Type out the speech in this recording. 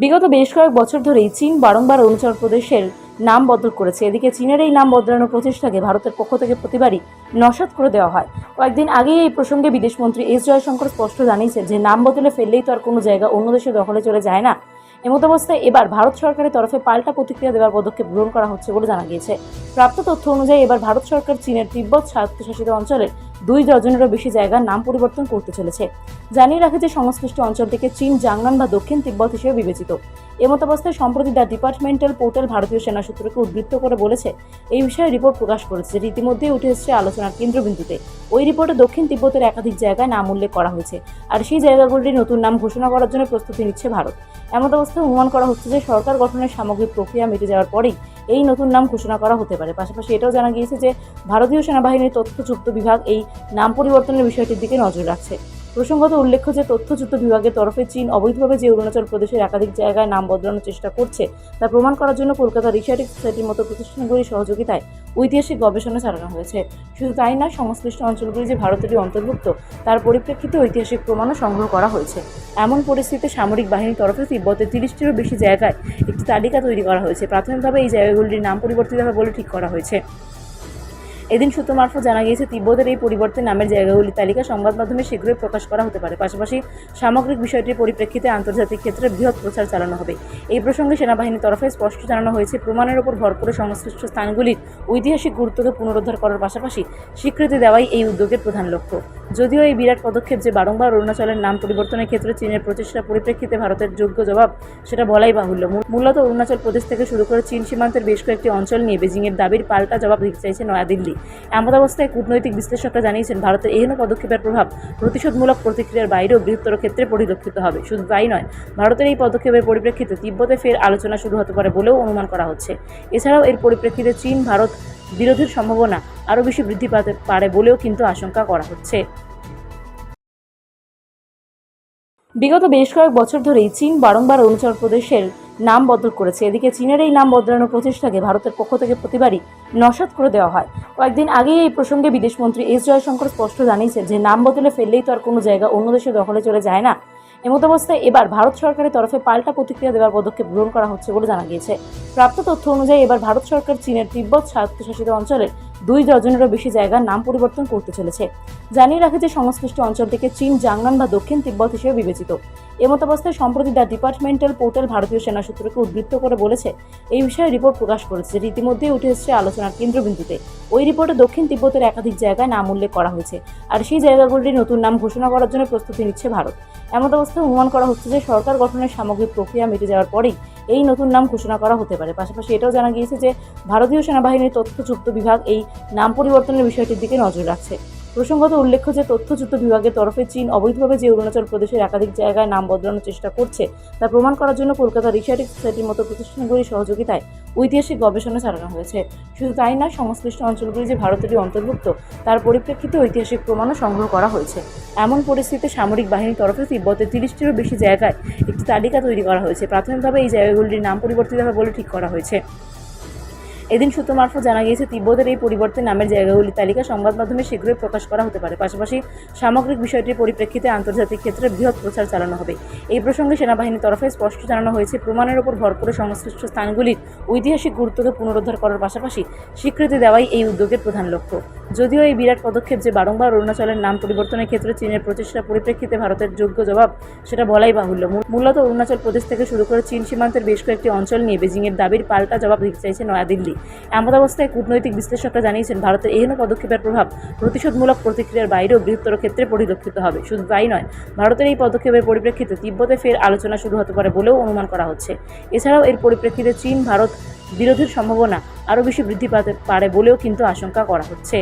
বিগত বেশ কয়েক বছর ধরেই চীন বারংবার অরুণাচল প্রদেশের নাম বদল করেছে। এদিকে চীনের এই নাম বদলানোর প্রচেষ্টাকে ভারতের পক্ষ থেকে প্রতিবারই নস্যাৎ করে দেওয়া হয়। কয়েকদিন আগেই এই প্রসঙ্গে বিদেশমন্ত্রী এস জয়শঙ্কর স্পষ্ট জানিয়েছেন যে, নাম বদলে ফেললেই তো আর কোনো জায়গা অন্য দেশে দখলে চলে যায় না। এমতাবস্থায় এবার ভারত সরকারের তরফে পাল্টা প্রতিক্রিয়া দেওয়ার পদক্ষেপ গ্রহণ করা হচ্ছে বলে জানা গিয়েছে। প্রাপ্ত তথ্য অনুযায়ী এবার ভারত সরকার চীনের তিব্বত স্বায়ত্তশাসিত অঞ্চলের দুই ডজনেরও বেশি জায়গার নাম পরিবর্তন করতে চলেছে। জানিয়ে রাখে যে সংশ্লিষ্ট অঞ্চলটিকে চীন জাংনান বা দক্ষিণ তিব্বত হিসেবে বিবেচিত। এমতাবস্থায় সম্প্রতি দ্য ডিপার্টমেন্টাল পোর্টাল ভারতীয় সেনা সূত্রকে উদ্ধৃত করে বলেছে, এই বিষয়ে রিপোর্ট প্রকাশ করেছে। যেটি ইতিমধ্যেই উঠে এসেছে আলোচনার কেন্দ্রবিন্দুতে। ওই রিপোর্টে দক্ষিণ তিব্বতের একাধিক জায়গায় নাম উল্লেখ করা হয়েছে আর সেই জায়গাগুলির নতুন নাম ঘোষণা করার জন্য প্রস্তুতি নিচ্ছে ভারত। এমত অবস্থায় অনুমান করা হচ্ছে যে, সরকার গঠনের সামগ্রিক প্রক্রিয়া মিটে যাওয়ার পরেই এই নতুন নাম ঘোষণা করা হতে পারে। পাশাপাশি এটাও জানা গিয়েছে যে, ভারতীয় সেনাবাহিনীর তথ্যযুক্ত বিভাগ এই নাম পরিবর্তনের বিষয়টির দিকে নজর রাখছে। প্রসঙ্গত উল্লেখ্য যে তথ্যযুক্ত বিভাগের তরফে চীন অবৈধভাবে যে অরুণাচল প্রদেশের একাধিক জায়গায় নাম বদলানোর চেষ্টা করছে, তা প্রমাণ করার জন্য কলকাতা রিসার্টিক সোসাইটির মতো প্রতিষ্ঠানগুলির সহযোগিতায় ঐতিহাসিক গবেষণা চালানো হয়েছে। শুধু তাই নয়, সংশ্লিষ্ট অঞ্চলগুলি যে ভারতেরই অন্তর্ভুক্ত, তার পরিপ্রেক্ষিতে ঐতিহাসিক প্রমাণও সংগ্রহ করা হয়েছে। এমন পরিস্থিতিতে সামরিক বাহিনীর তরফে তিব্বতের তিরিশটিরও বেশি জায়গায় একটি তালিকা তৈরি করা হয়েছে। প্রাথমিকভাবে এই জায়গাগুলির নাম পরিবর্তিত হবে বলে ঠিক করা হয়েছে। এদিন সূত্র মারফত জানা গিয়েছে, তিব্বতের এই পরিবর্তে নামের জায়গাগুলির তালিকা সংবাদ মাধ্যমে শীঘ্রই প্রকাশ করা হতে পারে। পাশাপাশি সামগ্রিক বিষয়টির পরিপ্রেক্ষিতে আন্তর্জাতিক ক্ষেত্রে বৃহৎ প্রচার চালানো হবে। এই প্রসঙ্গে সেনাবাহিনীর তরফে স্পষ্ট জানানো হয়েছে, প্রমাণের ওপর ভর করে সংশ্লিষ্ট স্থানগুলির ঐতিহাসিক গুরুত্বকে পুনরুদ্ধার করার পাশাপাশি স্বীকৃতি দেওয়াই এই উদ্যোগের প্রধান লক্ষ্য। যদিও এই বিরাট পদক্ষেপ যে বারংবার অরুণাচলের নাম পরিবর্তনের ক্ষেত্রে চীনের প্রচেষ্টার পরিপ্রেক্ষিতে ভারতের যোগ্য জবাব, সেটা বলাই বাহুল্য। মূলত অরুণাচল প্রদেশ থেকে শুরু করে চীন সীমান্তের বেশ কয়েকটি অঞ্চল নিয়ে বেজিংয়ের দাবির পাল্টা জবাব দিতে চাইছে নয়াদিল্লি। এমন অবস্থায় কূটনৈতিক বিশ্লেষকরা জানিয়েছেন, ভারতের এহেন পদক্ষেপের প্রভাব প্রতিশোধমূলক প্রতিক্রিয়ার বাইরেও বৃহত্তর ক্ষেত্রে পরিলক্ষিত হবে। শুধু তাই নয়, ভারতের এই পদক্ষেপের পরিপ্রেক্ষিতে তিব্বতে ফের আলোচনা শুরু হতে পারে বলেও অনুমান করা হচ্ছে। এছাড়াও এর পরিপ্রেক্ষিতে চীন, ভারত বিরোধের সম্ভাবনা আরও বেশি বৃদ্ধি পাতে, পারে বলেও কিন্তু আশঙ্কা করা হচ্ছে। বিগত বেশ কয়েক বছর ধরেই চীন বারংবার অরুণাচল প্রদেশের নাম বদল করেছে। এদিকে চীনের এই নাম বদলানোর প্রচেষ্টাকে ভারতের পক্ষ থেকে প্রতিবারই নস্যাৎ করে দেওয়া হয়। কয়েকদিন আগেই এই প্রসঙ্গে বিদেশমন্ত্রী এস জয়শঙ্কর স্পষ্ট জানিয়েছেন যে, নাম বদলে ফেললেই তো আর কোনো জায়গা অন্য দেশে দখলে চলে যায় না। এমতাবস্থায় এবার ভারত সরকারের তরফে পাল্টা প্রতিক্রিয়া দেওয়ার পদক্ষেপ গ্রহণ করা হচ্ছে বলে জানা গিয়েছে। প্রাপ্ত তথ্য অনুযায়ী এবার ভারত সরকার চীনের তিব্বত স্বায়ত্তশাসিত অঞ্চলের দুই ডজনেরও বেশি জায়গার নাম পরিবর্তন করতে চলেছে। জানিয়ে রাখে যে সংশ্লিষ্ট অঞ্চলটিকে চীন জাংনান বা দক্ষিণ তিব্বত হিসেবে বিবেচিত। এমতাবস্থায় সম্প্রতি দ্য ডিপার্টমেন্টাল পোর্টাল ভারতীয় সেনা সূত্রকে উদ্বৃত্ত করে বলেছে, এই বিষয়ে রিপোর্ট প্রকাশ করেছে যেটি ইতিমধ্যেই উঠে এসেছে আলোচনার কেন্দ্রবিন্দুতে। ওই রিপোর্টে দক্ষিণ তিব্বতের একাধিক জায়গায় নাম উল্লেখ করা হয়েছে আর সেই জায়গাগুলির নতুন নাম ঘোষণা করার জন্য প্রস্তুতি নিচ্ছে ভারত। এমন অবস্থায় অনুমান করা হচ্ছে যে সরকার গঠনের সামগ্রিক প্রক্রিয়া মিটে যাওয়ার পরেই এই নতুন নাম ঘোষণা করা হতে পারে। পাশাপাশি এটাও জানা গিয়েছে যে ভারতীয় সেনাবাহিনীর তথ্যযুক্ত বিভাগ এই নাম পরিবর্তনের বিষয়টির দিকে নজর রাখছে। প্রসঙ্গত উল্লেখ্য যে, তথ্যযুক্ত বিভাগের তরফে চীন অবৈধভাবে যে অরুণাচল প্রদেশের একাধিক জায়গায় নাম বদলানোর চেষ্টা করছে, তা প্রমাণ করার জন্য কলকাতা রিসার্টিক সোসাইটির মতো প্রতিষ্ঠানগুলির সহযোগিতায় ঐতিহাসিক গবেষণা চালানো হয়েছে। শুধু তাই না সংশ্লিষ্ট অঞ্চলগুলি যে ভারতেরই অন্তর্ভুক্ত, তার পরিপ্রেক্ষিতে ঐতিহাসিক প্রমাণও সংগ্রহ করা হয়েছে। এমন পরিস্থিতিতে সামরিক বাহিনীর তরফে তিব্বতের তিরিশটিরও বেশি জায়গায় একটি তালিকা তৈরি করা হয়েছে। প্রাথমিকভাবে এই জায়গাগুলির নাম পরিবর্তিত হবে বলে ঠিক করা হয়েছে। এদিন সূত্র মারফত জানা গিয়েছে, তিব্বতের এই পরিবর্তে নামের জায়গাগুলির তালিকা সংবাদ মাধ্যমে শীঘ্রই প্রকাশ করা হতে পারে। পাশাপাশি সামগ্রিক বিষয়টির পরিপ্রেক্ষিতে আন্তর্জাতিক ক্ষেত্রে বৃহৎ প্রচার চালানো হবে। এই প্রসঙ্গে সেনাবাহিনীর তরফে স্পষ্ট জানানো হয়েছে, প্রমাণের ওপর ভর করে সংশ্লিষ্ট স্থানগুলির ঐতিহাসিক গুরুত্বকে পুনরুদ্ধার করার পাশাপাশি স্বীকৃতি দেওয়াই এই উদ্যোগের প্রধান লক্ষ্য। যদিও এই বিরাট পদক্ষেপ যে বারংবার অরুণাচলের নাম পরিবর্তনের ক্ষেত্রে চীনের প্রচেষ্টার পরিপ্রেক্ষিতে ভারতের যোগ্য জবাব, সেটা বলাই বাহুল্য। মূলত অরুণাচল প্রদেশ থেকে শুরু করে চীন সীমান্তের বেশ কয়েকটি অঞ্চল নিয়ে বেজিংয়ের দাবির পাল্টা জবাব দিতে চাইছে নয়াদিল্লি। এমন অবস্থায় কূটনৈতিক বিশ্লেষকরা জানিয়েছেন, ভারতের এহেন পদক্ষেপের প্রভাব প্রতিশোধমূলক প্রতিক্রিয়ার বাইরেও বৃহত্তর ক্ষেত্রে পরিলক্ষিত হবে। শুধু তাই নয়, ভারতের এই পদক্ষেপের পরিপ্রেক্ষিতে তিব্বতে ফের আলোচনা শুরু হতে পারে বলেও অনুমান করা হচ্ছে। এছাড়াও এর পরিপ্রেক্ষিতে চীন, ভারত বিরোধের সম্ভাবনা আরও বেশি বৃদ্ধি পাতে, পারে বলেও কিন্তু আশঙ্কা করা হচ্ছে।